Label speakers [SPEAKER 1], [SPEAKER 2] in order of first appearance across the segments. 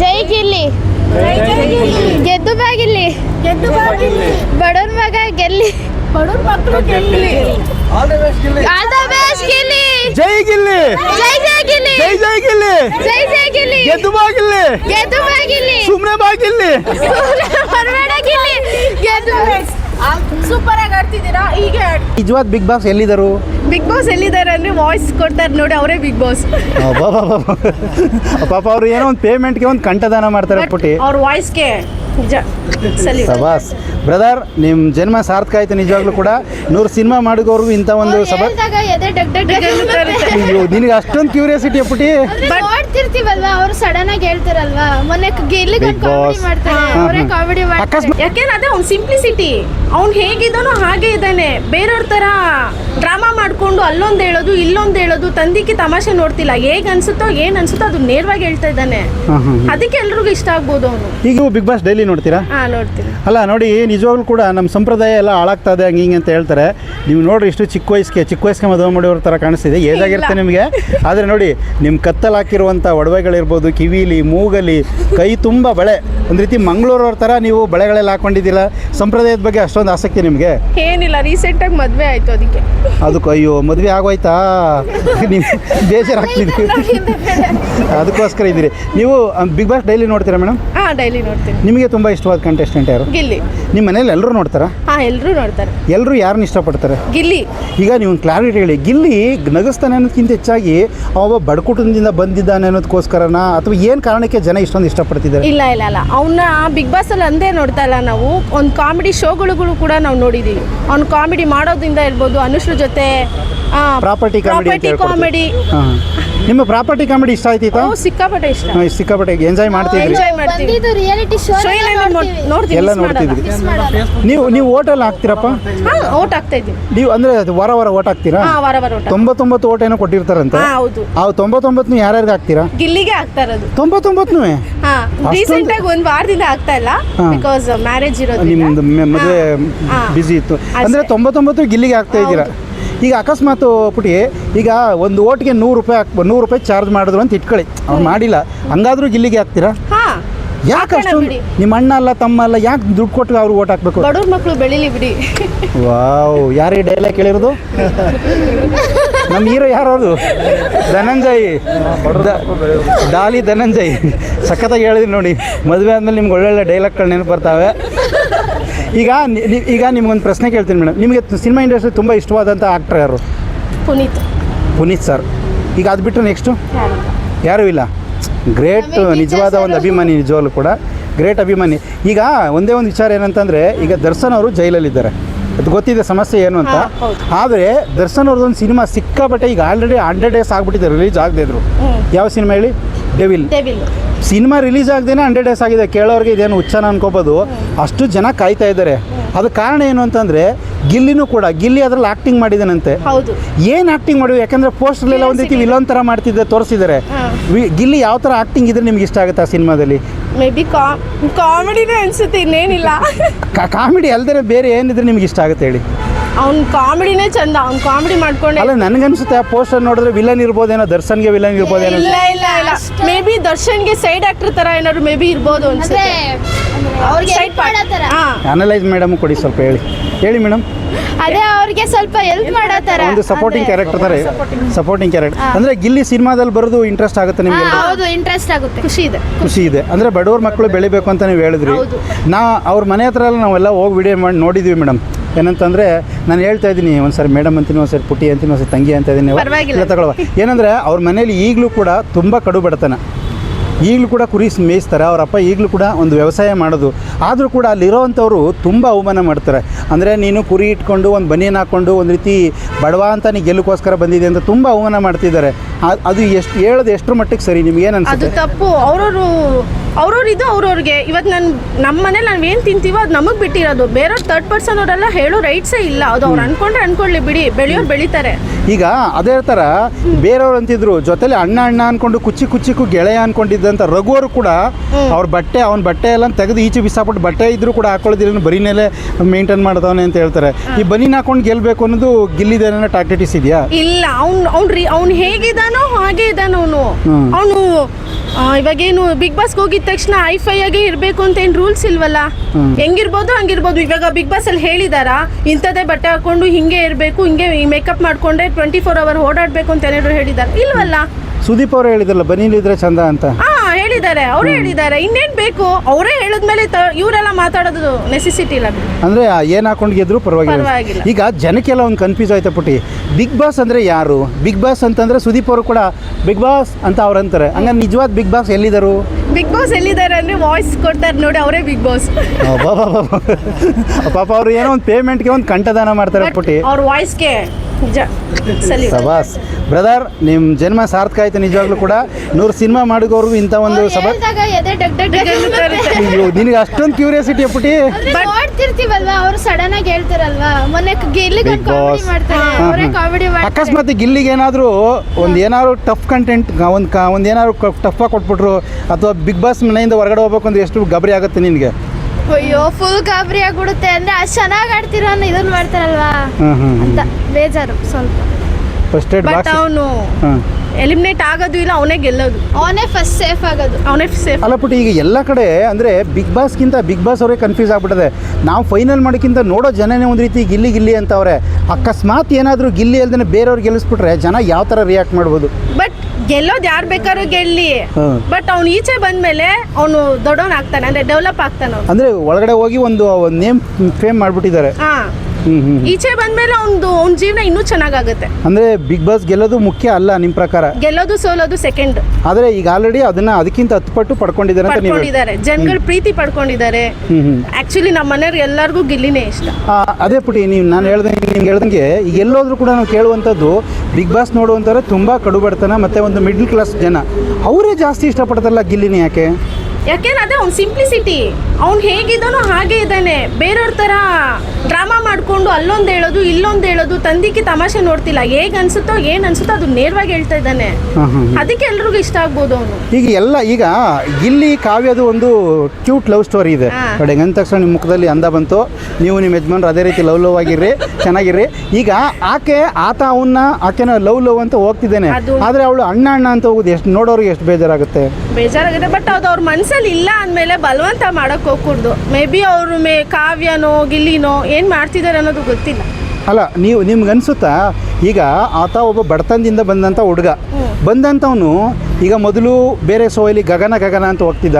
[SPEAKER 1] ಜೈ ಗಿಲ್ಲಿ ಗೆದ್ದು ಬಾಗಿಲ್ಲಿ ಬಡವ್ರ ಮಗ ಗೆಲ್ಲಿ
[SPEAKER 2] ಬಡವ್ರ ಮಕ್ಕಳು ಗೆಲ್ಲಿ
[SPEAKER 1] ಆಲ್ ದ ಬೆಸ್ಟ್ ಗಿಲ್ಲಿ
[SPEAKER 3] ಜೈ ಗಿಲ್ಲಿ
[SPEAKER 1] ಜೈ ಜೈ ಗಿಲ್ಲಿ
[SPEAKER 3] ಜೈ ಜೈ ಗಿಲ್ಲಿ
[SPEAKER 1] ಜೈ ಜೈ ಗಿಲ್ಲಿ
[SPEAKER 3] ಗೆದ್ದು ಬಾಗಿಲ್ಲಿ
[SPEAKER 1] ಗೆದ್ದು ಬಾಗಿಲ್ಲಿ
[SPEAKER 3] ಸುಮ್ನೆ ಬಾಗಿಲ್ಲಿ
[SPEAKER 1] ಬರಬೇಡ
[SPEAKER 2] ಸೂಪರ್ ಆಗಿ ಆಡ್ತಿದ್ದೀರಾ? ಹೀಗೆ
[SPEAKER 3] ನಿಜವಾದ ಬಿಗ್ ಬಾಸ್ ಎಲ್ಲಿದರು
[SPEAKER 2] ಬಿಗ್ ಬಾಸ್ ಎಲ್ಲಿದ್ದಾರೆ ಅಂದ್ರೆ ವಾಯ್ಸ್ ಕೊಡ್ತಾರೆ ನೋಡಿ ಅವರೇ ಬಿಗ್ ಬಾಸ್
[SPEAKER 3] ಪಾಪ ಅವ್ರು ಏನೋ ಒಂದು ಪೇಮೆಂಟ್ಗೆ ಒಂದು ಕಂಠದಾನ ಮಾಡ್ತಾರೆ ಪುಟಿ
[SPEAKER 2] ಅವ್ರ ವಾಯ್ಸ್ಗೆ ನಿಜ
[SPEAKER 3] ಸಬಾಸ್. ಬ್ರದರ್ ನಿಮ್ಮ ಜನ್ಮ ಸಾರ್ಥಕ ಆಯ್ತು ನಿಜವಾಗ್ಲೂ ಕೂಡ. ನೂರು ಸಿನಿಮಾ ಮಾಡಿದವ್ರಿಗೂ ಇಂಥ ಒಂದು ನಿನ್ಗೆ
[SPEAKER 1] ಹೇಳ್ದಾಗ ಎದೆ ಡಗ್ ಡಗ್ ಡಗ್ ಅಂತ
[SPEAKER 3] ಅಯ್ಯೋ ನಿನಗೆ ಅಷ್ಟೊಂದು ಕ್ಯೂರಿಯಾಸಿಟಿ ಪುಟಿ
[SPEAKER 1] ಅಂದ್ರೆ ನೋಡ್ತಿರ್ತೀವಲ್ವಾ ಅವ್ರು ಸಡನ್ ಆಗಿ ಹೇಳ್ತಾರಲ್ವಾ? ಮೊನ್ನೆ ಗೆಲ್ಲಿ
[SPEAKER 3] Big
[SPEAKER 1] ಕಾಮಿಡಿ
[SPEAKER 3] Boss.
[SPEAKER 1] ಮಾಡ್ತಾರೆ.
[SPEAKER 2] ಹಾ,
[SPEAKER 1] ಅವರೇ ಕಾಮಿಡಿ ಮಾಡ್ತಾರೆ.
[SPEAKER 3] ಅಕಸ್ಮಾತ್
[SPEAKER 2] ಯಾಕೆಂದ್ರೆ ಅದೇ ಅವ್ನ ಸಿಂಪ್ಲಿಸಿಟಿ ಅವ್ನು ಹೇಗಿದ್ದಾನೋ ಹಾಗೆ ಇದ್ದಾನೆ. ಬೇರೆಯವ್ರ ಥರ ಡ್ರಾಮಾ ಮಾಡ್ಕೊಂಡು ಅಲ್ಲೊಂದು ಹೇಳೋದು ಇಲ್ಲೊಂದು ಹೇಳೋದು ತಂದಿಕ್ಕೆ ತಮಾಷೆ ನೋಡ್ತಿಲ್ಲ. ಹೇಗ್ ಅನ್ಸುತ್ತೋ ಏನ್ ಅನ್ಸುತ್ತೋ ಅದು ನೇರವಾಗಿ ಹೇಳ್ತಾ ಇದ್ದಾನೆ. ಅದಕ್ಕೆ ಎಲ್ರಿಗೂ ಇಷ್ಟ ಆಗ್ಬೋದು ಅವನು.
[SPEAKER 3] ಈಗ ನೀವು ಬಿಗ್ ಬಾಸ್ ಡೈಲಿ ನೋಡ್ತೀರಾ?
[SPEAKER 2] ಹಾ ನೋಡ್ತೀನಿ.
[SPEAKER 3] ಅಲ್ಲ ನೋಡಿ ನಿಜವಾಗ್ಲೂ ಕೂಡ ನಮ್ಮ ಸಂಪ್ರದಾಯ ಎಲ್ಲ ಹಾಳಾಗ್ತಾ ಇದೆ ಹಂಗೆ ಹಿಂಗೆ ಅಂತ ಹೇಳ್ತಾರೆ. ನೀವು ನೋಡ್ರಿ ಇಷ್ಟು ಚಿಕ್ಕ ವಯಸ್ಸಿಗೆ ಚಿಕ್ಕ ವಯಸ್ಸಿಗೆ ಮದುವೆ ಮಾಡಿರೋ ಥರ ಕಾಣಿಸ್ತಿದೆ ಏಜಾಗಿರುತ್ತೆ ನಿಮಗೆ. ಆದರೆ ನೋಡಿ ನಿಮ್ಮ ಕತ್ತಲ್ ಹಾಕಿರುವಂಥ ಒಡವೆಗಳಿರ್ಬೋದು ಕಿವಿಲಿ ಮೂಗಲಿ ಕೈ ತುಂಬ ಬಳೆ. ಒಂದು ರೀತಿ ಮಂಗಳೂರವ್ರ ಥರ ನೀವು ಬಳೆಗಳೆಲ್ಲ ಹಾಕೊಂಡಿದ್ದೀರಾ? ಸಂಪ್ರದಾಯದ ಬಗ್ಗೆ ಅಷ್ಟೊಂದು ಆಸಕ್ತಿ ನಿಮಗೆ?
[SPEAKER 2] ಏನಿಲ್ಲ ರೀಸೆಂಟ್ ಆಗಿ ಮದುವೆ ಆಯ್ತು ಅದಕ್ಕೆ.
[SPEAKER 3] ಅದಕ್ಕೆ ಅಯ್ಯೋ ಮದುವೆ ಆಗೋಯ್ತಾ? ನೀವು ಬೇಜಾರಾಗ್ತಿದ್ದೀರಿ ಅದಕ್ಕೋಸ್ಕರ ಇದ್ದೀರಿ. ನೀವು ಬಿಗ್ ಬಾಸ್ ಡೈಲಿ ನೋಡ್ತೀರಾ ಮೇಡಮ್
[SPEAKER 2] ಹಾ ಡೈಲಿ ನೋಡ್ತೀನಿ.
[SPEAKER 3] ನಿಮಗೆ ತುಂಬ ಇಷ್ಟವಾದ ಕಂಟೆಸ್ಟೆಂಟ್ ಯಾರು?
[SPEAKER 2] ಗಿಲ್ಲಿ.
[SPEAKER 3] ನಿಮ್ಮ ಮನೇಲಿ ಎಲ್ಲರೂ ನೋಡ್ತಾರಾ?
[SPEAKER 2] ಹಾ ಎಲ್ಲರೂ ನೋಡ್ತಾರೆ.
[SPEAKER 3] ಎಲ್ಲರೂ ಯಾರನ್ನ ಇಷ್ಟಪಡ್ತಾರೆ?
[SPEAKER 2] ಗಿಲ್ಲಿ.
[SPEAKER 3] ಈಗ ನೀವು ಕ್ಲಾರಿಟಿ ಹೇಳಿ. ಗಿಲ್ಲಿ ನಗಸ್ತಾನೆ ಅನ್ನೋದಕ್ಕಿಂತ ಹೆಚ್ಚಾಗಿ ಅವ ಬಡಕುಟದಿಂದ ಕುಟುಂಬದಿಂದ ಬಂದಿದ್ದಾನೆ ಅನ್ನೋದಕ್ಕೋಸ್ಕರನ ಅಥವಾ ಏನು ಕಾರಣಕ್ಕೆ ಜನ ಇಷ್ಟೊಂದು ಇಷ್ಟಪಡ್ತಿದ್ದಾರೆ?
[SPEAKER 2] ಇಲ್ಲ ಇಲ್ಲ ಇಲ್ಲ. ಅವನ್ನ ಬಿಗ್ ಬಾಸ್ ಅಲ್ಲಿ ಅಂದೇ ನೋಡ್ತಾ ಇಲ್ಲ ನಾವು. ಒಂದು ಕಾಮಿಡಿ ಶೋಗಳು ಕೂಡ ನಾವು ನೋಡಿದೀವಿ. ಅವ್ನು ಕಾಮಿಡಿ ಮಾಡೋದ್ರಿಂದ ಇರ್ಬೋದು ಅನುಷ್ರ ಜೊತೆ
[SPEAKER 3] ಪ್ರಾಪರ್ಟಿ ಕಾಮಿಡಿ
[SPEAKER 2] ಕಾಮಿಡಿ.
[SPEAKER 3] ಹಾಂ. ನಿಮ್ಮ ಪ್ರಾಪರ್ಟಿ ಕಾಮಿಡಿ ಇಷ್ಟ ಆಯ್ತಿತ್ತಾ
[SPEAKER 2] ಸಿಕ್ಕಾಪಟ್ಟೆ ಇಷ್ಟ.
[SPEAKER 3] ಹಾಂ, ಸಿಕ್ಕಾಪಟ್ಟೆ. ಎಂಜಾಯ್ ಮಾಡ್ತಿದ್ರಿ?
[SPEAKER 2] ಎಂಜಾಯ್ ಮಾಡ್ತೀವಿ.
[SPEAKER 1] ಬಂದಿದ್ದು ರಿಯಾಲಿಟಿ ಶೋ
[SPEAKER 2] ಶೋ ಎಲ್ಲ ನೋಡ್ತೀವಿ.
[SPEAKER 3] ಎಲ್ಲ
[SPEAKER 2] miss ಮಾಡಲ್ಲ.
[SPEAKER 3] ನೋಡ್ತಿದ್ರಿ. ನೀವು ನೀವು ಓಟಲ್ ಹಾಕ್ತೀರಪ್ಪ?
[SPEAKER 2] ಹಾ ಓಟ್ ಆಗ್ತಾ ಇದ್ದೀವಿ.
[SPEAKER 3] ನೀವು ಅಂದ್ರೆ ಅದು ವಾರ ವಾರ ಓಟ್ ಹಾಕ್ತೀರಾ?
[SPEAKER 2] ಹಾ ವಾರ ವಾರ ಓಟ್
[SPEAKER 3] ತೊಂಬತ್ತೊಂಬತ್ತು ಓಟ್ ಏನೋ ಕೊಟ್ಟಿರ್ತಾರಂತೆ.
[SPEAKER 2] ಹಾ ಹೌದು.
[SPEAKER 3] ಆ ತೊಂಬತ್ತೊಂಬತ್ತು ಯಾರ್ಯಾರಿಗೆ ಹಾಕ್ತೀರಾ?
[SPEAKER 2] ಗಿಲ್ಲಿಗೆ ಆಗ್ತಾ ಇರೋದು
[SPEAKER 3] ತೊಂಬತ್ತೊಂಬತ್ತು
[SPEAKER 2] ಹಾ
[SPEAKER 3] ಅಷ್ಟೊಂದು-
[SPEAKER 2] ರೀಸೆಂಟ್ ಆಗಿ ಒಂದ್ ವಾರದಿಂದ ಆಗ್ತಾ ಇಲ್ಲ
[SPEAKER 3] ಹಾ.
[SPEAKER 2] ಬಿಕಾಸ್ ಮ್ಯಾರೇಜ್ ಇರೋದು
[SPEAKER 3] ನಿಮ್ದು ಮದುವೆ
[SPEAKER 2] ಹಾ.
[SPEAKER 3] ಬ್ಯುಸಿ ಇತ್ತು.
[SPEAKER 2] ಅಂದ್ರೆ
[SPEAKER 3] ಅಂದರೆ ತೊಂಬತ್ತೊಂಬತ್ತು ಗಿಲ್ಲಿಗೆ ಹಾಕ್ತಾ ಇದ್ದೀರಾ? ಈಗ ಅಕಸ್ಮಾತ್ ಪುಟಿ ಈಗ ಒಂದು ಓಟ್ಗೆ ನೂರು ರೂಪಾಯಿ ಹಾಕ್ ನೂರು ರೂಪಾಯಿ ಚಾರ್ಜ್ ಮಾಡಿದ್ರು ಅಂತ ಇಟ್ಕೊಳ್ಳಿ. ಅವ್ರು ಮಾಡಿಲ್ಲ. ಹಂಗಾದ್ರೂ ಗಿಲ್ಲಿಗೆ ಹಾಕ್ತೀರಾ? ಯಾಕೆ
[SPEAKER 2] ಅಷ್ಟು
[SPEAKER 3] ಅಷ್ಟೊಂದು ನಿಮ್ಮ ಅಣ್ಣ ಅಲ್ಲ ತಮ್ಮ ಅಲ್ಲ ಯಾಕೆ ದುಡ್ಡು ಕೊಟ್ಟು ಅವ್ರು ಓಟ್ ಹಾಕ್ಬೇಕು?
[SPEAKER 2] ಬಡವ್ರ ಮಕ್ಕಳು ಬೆಳಿಲಿ ಬಿಡಿ.
[SPEAKER 3] ವಾವ್. ಯಾರಿಗೆ ಡೈಲಾಗ್ ಕೇಳಿರೋದು? ನಮ್ಮ ಹೀರೋ ಯಾರದು ಧನಂಜಯ್. ದಾಲಿ ಡಾಲಿ ಧನಂಜಯ್. ಸಖತ್ತಾಗಿ ಹೇಳಿದ್ರಿ ನೋಡಿ. ಮದುವೆ ಆದ್ಮೇಲೆ ನಿಮ್ಗೆ ಒಳ್ಳೊಳ್ಳೆ ಡೈಲಾಗ್ಗಳು ನೆನಪು ಬರ್ತಾವೆ. ಈಗ ನಿ- ಈಗ ನಿಮ್ಗೊಂದು ಪ್ರಶ್ನೆ ಕೇಳ್ತೀನಿ ಮೇಡಮ್. ನಿಮಗೆ ಸಿನಿಮಾ ಇಂಡಸ್ಟ್ರಿ ತುಂಬ ಇಷ್ಟವಾದಂಥ ಆಕ್ಟರ್ ಯಾರು?
[SPEAKER 2] ಪುನೀತ್.
[SPEAKER 3] ಪುನೀತ್ ಸರ್. ಈಗ ಅದು ಬಿಟ್ಟರೆ ನೆಕ್ಸ್ಟು ಯಾರೂ ಇಲ್ಲ. ಗ್ರೇಟ್
[SPEAKER 1] ನಮಗೆ
[SPEAKER 3] ನಿಜವಾದ ಒಂದು ಅಭಿಮಾನಿ ನಿಜವಾಗ್ಲೂ ಕೂಡ. ಗ್ರೇಟ್ ಅಭಿಮಾನಿ. ಈಗ ಒಂದೇ ಒಂದು ವಿಚಾರ ಏನಂತಂದರೆ ಈಗ ದರ್ಶನ್ ಅವರು ಜೈಲಲ್ಲಿದ್ದಾರೆ. ಅದು ಗೊತ್ತಿದೆ ಸಮಸ್ಯೆ ಏನು ಅಂತ.
[SPEAKER 2] ಹಾ, ಹೌದು.
[SPEAKER 3] ಆದರೆ ದರ್ಶನ್ ಅವ್ರದ್ದೊಂದು ಸಿನಿಮಾ ಸಿಕ್ಕಾಪಟ್ಟೆ ಈಗ ಆಲ್ರೆಡಿ ಹಂಡ್ರೆಡ್ ಡೇಸ್ ಆಗ್ಬಿಟ್ಟಿದೆ ರಿಲೀಸ್ ಆಗದೆ ಇದ್ರು.
[SPEAKER 2] ಹ್ಮ್.
[SPEAKER 3] ಯಾವ ಸಿನಿಮಾ ಹೇಳಿ? ಡೆವಿಲ್
[SPEAKER 2] ಡೆವಿಲ್
[SPEAKER 3] ಸಿನಿಮಾ ರಿಲೀಸ್ ಆಗದೇನೆ ಹಂಡ್ರೆಡ್ ಡೇಸ್ ಆಗಿದೆ. ಕೇಳೋರಿಗೆ ಇದೇನು ಹುಚ್ಚನ ಅನ್ಕೋಬೋದು. ಅಷ್ಟು ಜನ ಕಾಯ್ತಾ ಇದ್ದಾರೆ. ಅದಕ್ಕೆ ಕಾರಣ ಏನು ಅಂತಂದರೆ ಗಿಲ್ಲಿನೂ ಕೂಡ ಗಿಲ್ಲಿ ಅದ್ರಲ್ಲಿ ಆ್ಯಕ್ಟಿಂಗ್ ಮಾಡಿದಾನಂತೆ.
[SPEAKER 2] ಹೌದು.
[SPEAKER 3] ಏನು ಆ್ಯಕ್ಟಿಂಗ್ ಮಾಡಿದ್ವಿ ಯಾಕಂದ್ರೆ ಪೋಸ್ಟರ್ಲೆಲ್ಲ ಒಂದು ರೀತಿ ವಿಲನ್ ಥರ ಮಾಡ್ತಿದ್ದೆ ತೋರಿಸಿದ್ದಾರೆ. ಗಿಲ್ಲಿ ಯಾವ ಥರ ಆಕ್ಟಿಂಗ್ ಇದ್ರೆ ನಿಮ್ಗೆ ಇಷ್ಟ ಆಗುತ್ತೆ ಆ ಸಿನಿಮಾದಲ್ಲಿ
[SPEAKER 2] ಮೇ ಬಿ ಕಾಮಿಡಿನೇ ಅನ್ಸುತ್ತೆ ಇನ್ನೇನಿಲ್ಲ.
[SPEAKER 3] ಕಾಮಿಡಿ ಅಲ್ದೇ ಬೇರೆ ಏನಿದ್ರೆ ನಿಮ್ಗೆ ಇಷ್ಟ ಆಗುತ್ತೆ ಹೇಳಿ.
[SPEAKER 2] ಅವ್ನು ಕಾಮಿಡಿನೇ ಚಂದ ಅವ್ನು ಕಾಮಿಡಿ ಮಾಡ್ಕೊಂಡು.
[SPEAKER 3] ಅಲ್ಲ ನನಗನ್ಸುತ್ತೆ ಆ ಪೋಸ್ಟರ್ ನೋಡಿದ್ರೆ ವಿಲನ್ ಇರ್ಬೋದೇನೋ ದರ್ಶನ್ಗೆ ವಿಲನ್ ಇರ್ಬೋದೇನೋ.
[SPEAKER 2] ಇಲ್ಲ ಮೇ ಬಿ ದರ್ಶನ್ಗೆ ಸೈಡ್ ಆಕ್ಟರ್ ತರ ಏನಾದ್ರು ಮೇ ಬಿ ಇರ್ಬೋದು
[SPEAKER 1] ಅಂದ್ರೆ
[SPEAKER 2] ಅನ್ಸುತ್ತೆ
[SPEAKER 1] ಅವ್ರಿಗೆ
[SPEAKER 2] ಸೈಡ್.
[SPEAKER 1] ಮಾಡೋ
[SPEAKER 2] ಹಾ.
[SPEAKER 3] ಅನಲೈಸ್ ಮೇಡಮ್ ಕೊಡಿ ಸ್ವಲ್ಪ ಹೇಳಿ. ಹೇಳಿ ಮೇಡಮ್
[SPEAKER 1] ಅದೇ ಅವ್ರಿಗೆ ಸ್ವಲ್ಪ ಹೆಲ್ಪ್ ಮಾಡೋ ತರ.
[SPEAKER 3] ಒಂದು ಸಪೋರ್ಟಿಂಗ್. ಕ್ಯಾರೆಕ್ಟರ್ ತರ. ಸಪೋರ್ಟಿಂಗ್ ಕ್ಯಾರೆಕ್ಟರ್ ಅಂದ್ರೆ ಗಿಲ್ಲಿ ಸಿನಿಮಾದಲ್ಲಿ ಬರೋದು ಇಂಟ್ರೆಸ್ಟ್ ಆಗುತ್ತೆ ನಿಮಗೆ
[SPEAKER 1] ಹೌದು ಇಂಟ್ರೆಸ್ಟ್ ಆಗುತ್ತೆ.
[SPEAKER 2] ಖುಷಿ ಇದೆ.
[SPEAKER 3] ಖುಷಿ ಇದೆ. ಅಂದ್ರೆ ಬಡವ್ರ ಮಕ್ಕಳು ಬೆಳಿಬೇಕು ಅಂತ ನೀವು ಹೇಳಿದ್ರಿ.
[SPEAKER 2] ಹೌದು.
[SPEAKER 3] ನಾ ಅವ್ರ ಮನೆ ಹತ್ರ ಎಲ್ಲ ನಾವೆಲ್ಲ ಹೋಗಿ ವಿಡಿಯೋ ಮಾಡಿ ನೋಡಿದ್ವಿ ಮೇಡಮ್ ಏನಂತಂದ್ರೆ ನಾನು ಹೇಳ್ತಾ ಇದ್ದೀನಿ ಒಂದ್ಸರಿ ಮೇಡಮ್ ಅಂತೀನಿ ಒಂದ್ಸರಿ ಪುಟ್ಟಿ ಅಂತೀನಿ ಒಂದ್ಸರಿ ತಂಗಿ ಅಂತ ಇದ್ದೀನಿ. ಇಲ್ಲ ತಗೊಳ್ಳುವ. ಏನಂದ್ರೆ ಅವ್ರ ಮನೇಲಿ ಈಗಲೂ ಕೂಡ ತುಂಬ ಕಡು ಬಡತನ. ಈಗಲೂ ಕೂಡ ಕುರಿ ಮೇಯಿಸ್ತಾರೆ ಅವ್ರ ಅಪ್ಪ ಈಗಲೂ ಕೂಡ ಒಂದು ವ್ಯವಸಾಯ ಮಾಡೋದು. ಆದರೂ ಕೂಡ ಅಲ್ಲಿರೋವಂಥವ್ರು ತುಂಬ ಅವಮಾನ ಮಾಡ್ತಾರೆ. ಅಂದರೆ ನೀನು ಕುರಿ ಇಟ್ಕೊಂಡು ಒಂದು ಬನಿಯನ್ ಹಾಕ್ಕೊಂಡು ಒಂದು ರೀತಿ ಬಡವ ಅಂತ ನೀ ಗೆಲ್ಲಕ್ಕೋಸ್ಕರ ಬಂದಿದೆ ಅಂತ ತುಂಬ ಅವಮಾನ ಮಾಡ್ತಿದ್ದಾರೆ. ಅದು ಎಷ್ಟು ಹೇಳೋದು ಎಷ್ಟರ ಮಟ್ಟಿಗೆ ಸರಿ? ನಿಮ್ಗೆ ಏನು
[SPEAKER 2] ಅದು
[SPEAKER 3] ಅನ್ಸುತ್ತೆ
[SPEAKER 2] ತಪ್ಪು. ಅವ್ರವ್ರು ಅವ್ರವ್ರು ಇದು ಅವ್ರವ್ರಿಗೆ ಇವತ್ತು ನಾನು ನಮ್ಮ ಮನೇಲಿ ನಾವು ಏನು ತಿಂತೀವೋ ಅದು ನಮಗೆ ಬಿಟ್ಟಿರೋದು. ಬೇರೆಯವ್ರು ತರ್ಡ್ ಪರ್ಸನ್ ಅವರೆಲ್ಲ ಹೇಳೋ ರೈಟ್ಸೇ ಇಲ್ಲ. ಅದು ಅವ್ರು ಅನ್ಕೊಂಡ್ರೆ ಅನ್ಕೊಳ್ಳಿ ಬಿಡಿ. ಬೆಳೆಯೋರು ಬೆಳಿತಾರೆ.
[SPEAKER 3] ಈಗ ಅದೇ ಥರ ಬೇರೆಯವ್ರು ಅಂತಿದ್ರು ಜೊತೆಲಿ ಅಣ್ಣ ಅಣ್ಣ ಅನ್ಕೊಂಡು ಕುಚ್ಚಿ ಕುಚ್ಚಿಕ್ಕೂ ಗೆಳೆಯ ಅನ್ಕೊಂಡಿದ್ದಂಥ ರಘುವರು ಕೂಡ ಅವ್ರ ಬಟ್ಟೆ ಅವ್ನ ಬಟ್ಟೆ ಎಲ್ಲ ತೆಗೆದು ಈಚೆ ಬಿಸಾಕ್ಬಿಟ್ಟು ಬಟ್ಟೆ ಇದ್ರೂ ಕೂಡ ಹಾಕೊಳ್ಳೋದಿಲ್ಲ. ಬರೀನೇಲೆ ಮೇಂಟೈನ್ ಮಾಡ್ದವನೆ ಅಂತ ಹೇಳ್ತಾರೆ. ಈ ಬನೀನ್ ಹಾಕೊಂಡು ಗೆಲ್ಬೇಕು ಅನ್ನೋದು ಗಿಲ್ಲಿದೇನ ಟಾಕ್ಟಿಟಿಸ್ ಇದೆಯಾ?
[SPEAKER 2] ಇಲ್ಲ. ಅವ್ನು ಅವ್ನು ರೀ ಅವ್ನು ಹೇಗಿದ್ದಾನೋ ಹಾಗೆ ಇದ್ದಾನ ಅವನು. ಅವನು ಇವಾಗೇನು ಬಿಗ್ ಬಾಸ್ಗೆ ಹೋಗಿದ ತಕ್ಷಣ ಐ ಫೈ ಆಗಿ ಇರಬೇಕು ಅಂತ ಏನು ರೂಲ್ಸ್ ಇಲ್ವಲ್ಲ. ಹೆಂಗಿರ್ಬೋದು ಹಂಗಿರ್ಬೋದು. ಇವಾಗ ಬಿಗ್ ಬಾಸ್ ಅಲ್ಲಿ ಹೇಳಿದಾರ? ಇಂಥದೇ ಬಟ್ಟೆ ಹಾಕೊಂಡು ಹಿಂಗೆ ಇರಬೇಕು ಹಿಂಗೆ ಮೇಕಪ್ ಮಾಡ್ಕೊಂಡ್ರೆ ಟ್ವೆಂಟಿ ಫೋರ್ ಅವರ್ ಓಡಾಡಬೇಕು ಅಂತ ಏನಾದ್ರು ಹೇಳಿದಾರ? ಇಲ್ವಲ್ಲ?
[SPEAKER 3] ಸುದೀಪ್ ಅವರು ಹೇಳಿದ್ರಲ್ಲ ಬನೀಲಿದ್ರೆ ಚಂದ ಅಂತ.
[SPEAKER 2] ಹೇಳಿದ್ದಾರೆ ಅವರೇ ಹೇಳಿದ್ದಾರೆ. ಇನ್ನೇನ್ ಬೇಕು? ಅವರೇ ಹೇಳಿದ್ಮೇಲೆ ಇವರೆಲ್ಲ ಮಾತಾಡೋದು ನೆಸೆಸಿಟಿ ಇಲ್ಲ ಅಂದ್ರೆ
[SPEAKER 3] ಅಂದರೆ ಏನು ಹಾಕೊಂಡು ಗೆದ್ರು ಪರವಾಗಿಲ್ಲ.
[SPEAKER 2] ಪರವಾಗಿಲ್ಲ.
[SPEAKER 3] ಈಗ ಜನಕ್ಕೆಲ್ಲ ಒಂದು ಕನ್ಫ್ಯೂಸ್ ಆಯ್ತಾ ಪುಟ್ಟಿ. ಬಿಗ್ ಬಾಸ್ ಅಂದರೆ ಯಾರು? ಬಿಗ್ ಬಾಸ್ ಅಂತಂದರೆ ಸುದೀಪ್ ಅವರು ಕೂಡ ಬಿಗ್ ಬಾಸ್ ಅಂತ ಅವ್ರು ಅಂತಾರೆ. ಹಂಗ ನಿಜವಾದ ಬಿಗ್ ಬಾಸ್ ಎಲ್ಲಿದ್ದರು?
[SPEAKER 2] ಬಿಗ್ ಬಾಸ್ ಎಲ್ಲಿದ್ದಾರೆ ಅಂದ್ರೆ ವಾಯ್ಸ್ ಕೊಡ್ತಾರೆ ನೋಡಿ ಅವರೇ ಬಿಗ್ ಬಾಸ್
[SPEAKER 3] ಪಾಪ ಅವರು ಏನೋ ಒಂದು ಪೇಮೆಂಟ್ಗೆ ಒಂದು ಕಂಠದಾನ ಮಾಡ್ತಾರೆ ಪುಟ್ಟಿ.
[SPEAKER 2] ಅವ್ರ ವಾಯ್ಸ್ಗೆ ನಿಜ
[SPEAKER 3] ಸಬಾಸ್. ಬ್ರದರ್ ನಿಮ್ಮ ಜನ್ಮ ಸಾರ್ಥಕ ಆಯ್ತು ನಿಜವಾಗ್ಲೂ ಕೂಡ. ನೂರು ಸಿನಿಮಾ ಮಾಡಿಗೋರ್ಗು ಇಂಥ ಒಂದು ಸಬಾಸ್ ನಿನಗೆ ಅಷ್ಟೊಂದು ಕ್ಯೂರಿಯಾಸಿಟಿ ಪುಟಿ
[SPEAKER 1] ನೋಡ್ತಿರ್ತೀವಲ್ವಾ ಅವ್ರು ಸಡನ್ ಆಗಿ ಹೇಳ್ತಾರಲ್ವಾ? ಮೊನ್ನೆ ಗಿಲ್ಲಿಗೆ ಕಾಮಿಡಿ
[SPEAKER 3] ಅಕಸ್ಮಾತ್ ಗಿಲ್ಲಿಗೆ ಏನಾದರೂ ಒಂದು ಏನಾದ್ರು ಟಫ್ ಕಂಟೆಂಟ್ ಒಂದು ಏನಾದ್ರು ಒಂದು ಏನಾದ್ರು ಟಫಾಗಿ ಕೊಟ್ಬಿಟ್ರು ಅಥವಾ ಬಿಗ್ ಬಾಸ್ ಮನೆಯಿಂದ ಹೊರಗಡೆ ಹೋಗ್ಬೇಕು ಅಂದ್ರೆ ಎಷ್ಟು ಗಬರಿ ಆಗುತ್ತೆ ನಿನಗೆ?
[SPEAKER 1] ಅಯ್ಯೋ ಫುಲ್ ಗಾಬರಿ ಆಗ್ಬಿಡುತ್ತೆ ಅಂದ್ರೆ ಅಷ್ಟು ಚೆನ್ನಾಗ್ ಆಡ್ತಿರೋ ಅನ್ನೋ ಇದನ್ನ ಮಾಡ್ತಾರಲ್ವಾ? ಅಂತ ಬೇಜಾರು ಸ್ವಲ್ಪ.
[SPEAKER 3] ಫಸ್ಟ್ ಏಡ್
[SPEAKER 2] ಬಟ್
[SPEAKER 3] ಬಾಕ್ಸ್
[SPEAKER 2] ಅವನು
[SPEAKER 3] ಹಾಂ
[SPEAKER 2] ಎಲಿಮಿನೇಟ್ ಆಗೋದು ಇಲ್ಲ ಅವನೇ ಗೆಲ್ಲೋದು.
[SPEAKER 1] ಅವನೇ ಫಸ್ಟ್ ಸೇಫ್ ಆಗೋದು.
[SPEAKER 2] ಅವನೇ ಸೇಫ್
[SPEAKER 3] ಅಲ್ಲ ಪುಟ್ಟಿ ಈಗ ಎಲ್ಲ ಕಡೆ ಅಂದರೆ ಬಿಗ್ ಬಾಸ್ಗಿಂತ ಬಿಗ್ ಬಾಸ್ ಅವರೇ ಕನ್ಫ್ಯೂಸ್ ಆಗ್ಬಿಟ್ಟಿದೆ. ನಾವು ಫೈನಲ್ ಮಾಡೋಕ್ಕಿಂತ ನೋಡೋ ಜನನೇ ಒಂದು ರೀತಿ ಗಿಲ್ಲಿ ಗಿಲ್ಲಿ ಅಂತ ಅವ್ರೆ ಅಕಸ್ಮಾತ್ ಏನಾದರೂ ಗಿಲ್ಲಿ ಅಲ್ದೇ ಬೇರೆಯವ್ರು ಗೆಲ್ಲಿಸ್ಬಿಟ್ರೆ ಜನ ಯಾವ ಥರ ರಿಯಾಕ್ಟ್ ಮಾಡ್ಬೋದು?
[SPEAKER 2] ಬಟ್ ಗೆಲ್ಲೋದು ಯಾರು ಬೇಕಾದ್ರೂ ಗೆಲ್ಲಿ. ಬಟ್ ಅವ್ನು ಈಚೆ ಬಂದಮೇಲೆ ಅವನು ದೊಡ್ಡವನ್ ಆಗ್ತಾನೆ ಅಂದ್ರೆ ಡೆವಲಪ್ ಆಗ್ತಾನೆ ಅವ್ನು.
[SPEAKER 3] ಅಂದರೆ ಒಳಗಡೆ ಹೋಗಿ ಒಂದು ನೇಮ್ ಫೇಮ್ ಮಾಡಿಬಿಟ್ಟಿದ್ದಾರೆ.
[SPEAKER 2] ಹಾ. ಈಚೆ ಬಂದ್ಮೇಲೆ ಅವ್ನದು ಅವ್ನ ಜೀವನ ಇನ್ನೂ ಚೆನ್ನಾಗಾಗುತ್ತೆ.
[SPEAKER 3] ಅಂದ್ರೆ ಬಿಗ್ ಬಾಸ್ ಗೆಲ್ಲೋದು ಮುಖ್ಯ ಅಲ್ಲ ನಿಮ್ಮ ಪ್ರಕಾರ?
[SPEAKER 2] ಗೆಲ್ಲೋದು ಸೋಲೋದು ಸೆಕೆಂಡ್
[SPEAKER 3] ಆದ್ರೆ ಈಗ ಆಲ್ರೆಡಿ ಅದನ್ನ ಅದಕ್ಕಿಂತ ಹತ್ತು ಪಟ್ಟು ಪಡ್ಕೊಂಡಿದ್ದಾರೆ ಅಂತ ನೀವು
[SPEAKER 2] ಪಡ್ಕೊಂಡಿದ್ದಾರೆ. ಜನಗಳು ಪ್ರೀತಿ ಪಡ್ಕೊಂಡಿದ್ದಾರೆ.
[SPEAKER 3] ಹ್ಞೂ
[SPEAKER 2] ಆಕ್ಚುಲಿ ನಮ್ಮ ಮನೆಯವ್ರಿಗೆ ಎಲ್ಲರಿಗೂ ಗಿಲ್ಲಿನೇ ಇಷ್ಟ.
[SPEAKER 3] ಆ, ಅದೇ ಪುಟಿ ನೀವು ನಾನು ಹೇಳ್ದಂಗೆ ನಿಮ್ಗೆ ಹೇಳ್ದಂಗೆ ಈಗ ಎಲ್ಲೋದ್ರೂ ಕೂಡ ನಾವು ಕೇಳುವಂಥದ್ದು ಬಿಗ್ ಬಾಸ್ ನೋಡುವಂಥವ್ರೆ ತುಂಬ ಕಡು ಬಡತನ ಮತ್ತು ಒಂದು ಮಿಡ್ಲ್ ಕ್ಲಾಸ್ ಜನ. ಅವರೇ ಜಾಸ್ತಿ ಇಷ್ಟಪಡ್ತಾರಲ್ಲ ಗಿಲ್ಲಿನಿ ಯಾಕೆ?
[SPEAKER 2] ಯಾಕೆಂದ್ರೆ ಅದೇ ಅವ್ನ ಸಿಂಪ್ಲಿಸಿಟಿ ಅವ್ನು ಹೇಗಿದ್ದಾನೋ ಹಾಗೆ ಇದ್ದಾನೆ. ಬೇರೆಯವ್ರ ಥರ ಡ್ರಾಮಾ ಮಾಡಿಕೊಂಡು ಅಲ್ಲೊಂದು ಹೇಳೋದು ಇಲ್ಲೊಂದು ಹೇಳೋದು ತಂದಿಕ್ಕೆ ತಮಾಷೆ ನೋಡ್ತಿಲ್ಲ. ಹೇಗೆ ಅನ್ಸುತ್ತೋ ಏನು ಅನ್ಸುತ್ತೋ ಅದು ನೇರವಾಗಿ ಹೇಳ್ತಾ ಇದ್ದಾನೆ. ಅದಕ್ಕೆ ಎಲ್ರಿಗೂ ಇಷ್ಟ ಆಗ್ಬೋದು ಅವನು.
[SPEAKER 3] ಈಗ ಎಲ್ಲ ಈಗ ಇಲ್ಲಿ ಕಾವ್ಯದು ಒಂದು ಕ್ಯೂಟ್ ಲವ್ ಸ್ಟೋರಿ ಇದೆ. ನೋಡಿ ಹೆಂಗಂದ ತಕ್ಷಣ ನಿಮ್ಮ ಮುಖದಲ್ಲಿ ಅಂದ ಬಂತು. ನೀವು ನಿಮ್ಮ ಯಜಮಾನ್ರು ಅದೇ ರೀತಿ ಲವ್ ಲವ್ ಆಗಿರ್ರಿ ಚೆನ್ನಾಗಿರ್ರಿ. ಈಗ ಆಕೆ ಆತ ಅವನ್ನ ಆಕೆನ ಲವ್ ಲವ್ ಅಂತ ಹೋಗ್ತಿದ್ದೇನೆ. ಆದ್ರೆ ಅವಳು ಅಣ್ಣ ಅಣ್ಣ ಅಂತ ಹೋಗುದು ಎಷ್ಟು ನೋಡೋರಿಗೆ ಎಷ್ಟು ಬೇಜಾರಾಗುತ್ತೆ.
[SPEAKER 2] ಬೇಜಾರಾಗುತ್ತೆ ಬಟ್ ಅದು ಅವ್ರ ಮನಸ್ಸಲ್ಲಿ ಇಲ್ಲ ಅಂದಮೇಲೆ ಬಲವಂತ ಮಾಡೋಕ್ಕೆ ಹೋಗ್ಕೂಡ್ದು. ಮೇ ಬಿ ಅವರು ಮೇ ಕಾವ್ಯನೋ ಗಿಲ್ಲಿನೋ ಏನು ಮಾಡ್ತಿದ್ದಾರೆ ಅನ್ನೋದು ಗೊತ್ತಿಲ್ಲ.
[SPEAKER 3] ಅಲ್ಲ ನೀವು ನಿಮ್ಗೆ ಅನ್ಸುತ್ತಾ? ಈಗ ಆತ ಒಬ್ಬ ಬಡತನದಿಂದ ಬಂದಂಥ ಹುಡುಗ. ಬಂದಂಥವನು ಈಗ ಮೊದಲು ಬೇರೆ ಸೋಯಲ್ಲಿ ಗಗನ ಗಗನ ಅಂತ ಹೋಗ್ತಿದ್ದ.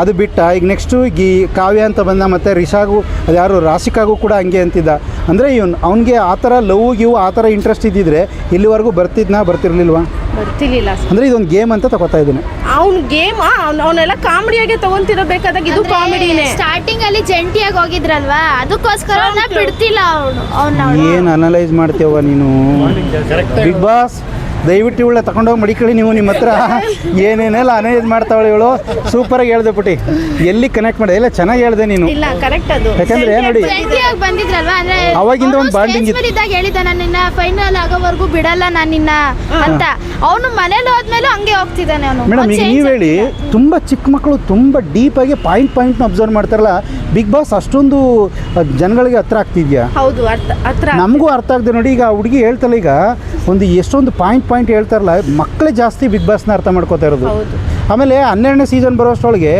[SPEAKER 3] ಅದು ಬಿಟ್ಟ. ಈಗ ನೆಕ್ಸ್ಟು ಈ ಕಾವ್ಯ ಅಂತ ಬಂದ ಮತ್ತೆ ರಿಷಾಗು ಅದು ಯಾರು ರಾಶಿಕಾಗೂ ಕೂಡ ಹಂಗೆ ಅಂತಿದ್ದ. ಅಂದರೆ ಇವನು ಅವನಿಗೆ ಆ ಥರ ಲವ್ ಗಿವ್ ಆ ಥರ ಇಂಟ್ರೆಸ್ಟ್ ಇದ್ದಿದ್ರೆ ಇಲ್ಲಿವರೆಗೂ ಬರ್ತಿದ್ನಾ ಬರ್ತಿರ್ಲಿಲ್ವಾ?
[SPEAKER 2] ಬರ್ತಿರ್ಲಿಲ್ಲ
[SPEAKER 3] ಅಂದರೆ ಇದೊಂದು ಗೇಮ್ ಅಂತ ತಗೋತಾ ಇದ್ದೀನಿ.
[SPEAKER 2] ಅವ್ನ ಗೇಮ್ ಅವನ್ನೆಲ್ಲ ಕಾಮಿಡಿಯಾಗೆ ತಗೊಂತಿರಬೇಕಾದಾಗ ಇದು ಕಾಮಿಡಿನೇ.
[SPEAKER 1] ಸ್ಟಾರ್ಟಿಂಗ್ ಅಲ್ಲಿ ಜಂಟಿಯಾಗಿ ಹೋಗಿದ್ರಲ್ವಾ? ಅದಕ್ಕೋಸ್ಕರ ಅವ್ನ ಬಿಡ್ತಿಲ್ಲ ಅವನು ಅವ್ನ
[SPEAKER 3] ಏನು ಅನಲೈಸ್ ಮಾಡ್ತೇವ ನೀನು? ಬಿಗ್ ಬಾಸ್ ದಯವಿಟ್ಟು ಇವಳೆ ತಗೊಂಡೋಗಿ ಮಡಿಕಳಿ ನೀವು ನಿಮ್ಮ ಹತ್ರ. ಏನೇನೆಲ್ಲ ಅನೇಜ್ ಮಾಡ್ತಾವಳೆ ಇವಳು? ಸೂಪರಾಗಿ ಹೇಳ್ದೆ ಪುಟಿ ಎಲ್ಲಿ ಕನೆಕ್ಟ್ ಮಾಡಿದೆ? ಇಲ್ಲ ಚೆನ್ನಾಗಿ ಹೇಳ್ದೆ ನೀನು.
[SPEAKER 2] ಇಲ್ಲ ಕರೆಕ್ಟ್ ಅದು.
[SPEAKER 3] ಯಾಕಂದ್ರೆ ನೋಡಿ
[SPEAKER 1] ಬಂದಿದ್ರಲ್ವಾ? ಅಂದ್ರೆ
[SPEAKER 3] ಅವಾಗಿಂದ ಒಂದು
[SPEAKER 1] ಬಾಂಡಿಂಗ್. ಇದ್ದಾಗ ಹೇಳಿದ ನಾನು ನಿನ್ನ ಫೈನಲ್ ಆಗೋವರೆಗೂ ಬಿಡಲ್ಲ ನಾನು ನಿನ್ನ ಅಂತ. ಅವನು ಮನೇಲಿ ಹೋದ್ಮೇಲೆ ಹಂಗೆ ಹೋಗ್ತಿದ್ದಾನೆ ಅವನು.
[SPEAKER 3] ಮೇಡಮ್ ಈಗ ನೀವು ಹೇಳಿ ತುಂಬ ಚಿಕ್ಕ ಮಕ್ಕಳು ತುಂಬ ಆಗಿ ಪಾಯಿಂಟ್ ಪಾಯಿಂಟ್ನ ಅಬ್ಸರ್ವ್ ಮಾಡ್ತಾರಲ್ಲ ಬಿಗ್ ಬಾಸ್ ಅಷ್ಟೊಂದು ಜನಗಳಿಗೆ ಹತ್ರ ಆಗ್ತಿದ್ಯಾ?
[SPEAKER 2] ಹೌದು ಅರ್ಥ ಹತ್ರ
[SPEAKER 3] ನಮಗೂ ಅರ್ಥ ಆಗದೆ ನೋಡಿ ಈಗ ಹುಡುಗಿ ಹೇಳ್ತಲ್ಲ ಈಗ ಒಂದು ಎಷ್ಟೊಂದು ಪಾಯಿಂಟ್ ಪಾಯಿಂಟ್ ಹೇಳ್ತಾರಲ್ಲ ಮಕ್ಕಳೇ ಜಾಸ್ತಿ ಬಿಗ್ ಬಾಸ್ನ ಅರ್ಥ ಮಾಡ್ಕೋತಾ ಇರೋದು. ಆಮೇಲೆ ಹನ್ನೆರಡನೇ ಸೀಸನ್ ಬರೋಷ್ಟೊಳಗೆ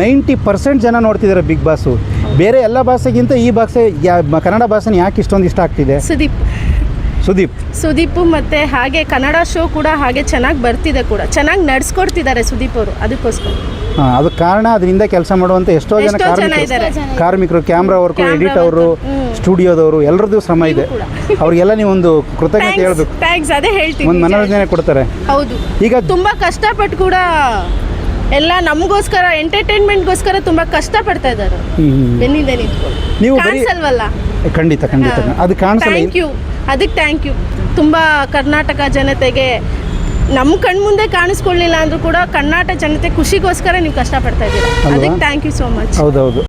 [SPEAKER 3] ನೈಂಟಿ ಪರ್ಸೆಂಟ್ ಜನ ನೋಡ್ತಿದ್ದಾರೆ ಬಿಗ್ ಬಾಸು. ಬೇರೆ ಎಲ್ಲ ಭಾಷೆಗಿಂತ ಈ ಭಾಷೆ ಕನ್ನಡ ಭಾಷೆನ ಯಾಕೆ ಇಷ್ಟೊಂದು ಇಷ್ಟ ಆಗ್ತಿದೆ?
[SPEAKER 2] ಸುದೀಪ್
[SPEAKER 3] ಸುದೀಪ್.
[SPEAKER 2] ಸುದೀಪ್ ಮತ್ತೆ ಹಾಗೆ ಕನ್ನಡ ಶೋ ಕೂಡ ಹಾಗೆ ಚೆನ್ನಾಗಿ ಬರ್ತಿದೆ ಕೂಡ. ಚೆನ್ನಾಗಿ ನಡ್ಸ್ಕೊಡ್ತಿದ್ದಾರೆ ಸುದೀಪ್ ಅವರು ಅದಕ್ಕೋಸ್ಕರ.
[SPEAKER 3] ಅದು ಕಾರಣ ಅದರಿಂದ ಕೆಲಸ ಮಾಡುವಂತ ಎಷ್ಟೋ ಜನ
[SPEAKER 2] ಎಷ್ಟೋ ಜನ
[SPEAKER 3] ಕಾರ್ಮಿಕರು.
[SPEAKER 2] ಇದ್ದಾರೆ.
[SPEAKER 3] ಕಾರ್ಮಿಕರು ಕ್ಯಾಮ್ರಾ ವರ್ಕ್ ಎಡಿಟ್ ಅವರು ಸ್ಟುಡಿಯೋದವರು ಎಲ್ಲರದ್ದು ಶ್ರಮ ಇದೆ. ಅವ್ರಿಗೆಲ್ಲ ನೀವು ನೀವೊಂದು ಕೃತಜ್ಞತೆ ಹೇಳಬೇಕು.
[SPEAKER 2] ಥ್ಯಾಂಕ್ಸ್ ಅದೇ ಹೇಳ್ತೀನಿ
[SPEAKER 3] ಒಂದು ಮನೋರಂಜನೆ ಕೊಡ್ತಾರೆ.
[SPEAKER 2] ಹೌದು.
[SPEAKER 3] ಈಗ
[SPEAKER 2] ತುಂಬಾ ಕಷ್ಟಪಟ್ಟು ಕೂಡ ಎಲ್ಲ ನಮಗೋಸ್ಕರ ಎಂಟರ್ಟೈನ್ಮೆಂಟ್ಗೋಸ್ಕರ ತುಂಬಾ ಕಷ್ಟಪಡ್ತಾ ಇದ್ದಾರೆ.
[SPEAKER 3] ಹ್ಮ್, ಹ್ಮ್.
[SPEAKER 2] ಬೆನ್ನಿಂದ ನಿಂತ್ಕೊಂಡು.
[SPEAKER 3] ನೀವು ಬರೀ
[SPEAKER 2] ಕಾಣಿಸಲ್ವಲ್ಲ?
[SPEAKER 3] ಖಂಡಿತ ಖಂಡಿತ. ಅದು ಕಾಣಿಸಲ್ಲ.
[SPEAKER 2] ಥ್ಯಾಂಕ್ ಯು ಅದಕ್ಕೆ ಥ್ಯಾಂಕ್ ಯು ತುಂಬ ಕರ್ನಾಟಕ ಜನತೆಗೆ ನಮ್ಮ ಕಣ್ಮುಂದೆ ಕಾಣಿಸ್ಕೊಳ್ಳಿಲ್ಲ ಅಂದ್ರೂ ಕೂಡ ಕರ್ನಾಟಕ ಜನತೆ ಖುಷಿಗೋಸ್ಕರ ನೀವು ಕಷ್ಟಪಡ್ತಾ ಇದ್ದೀರಾ? ಅದಕ್ಕೆ ಥ್ಯಾಂಕ್ ಯು ಸೋ ಮಚ್
[SPEAKER 3] ಹೌದೌದು.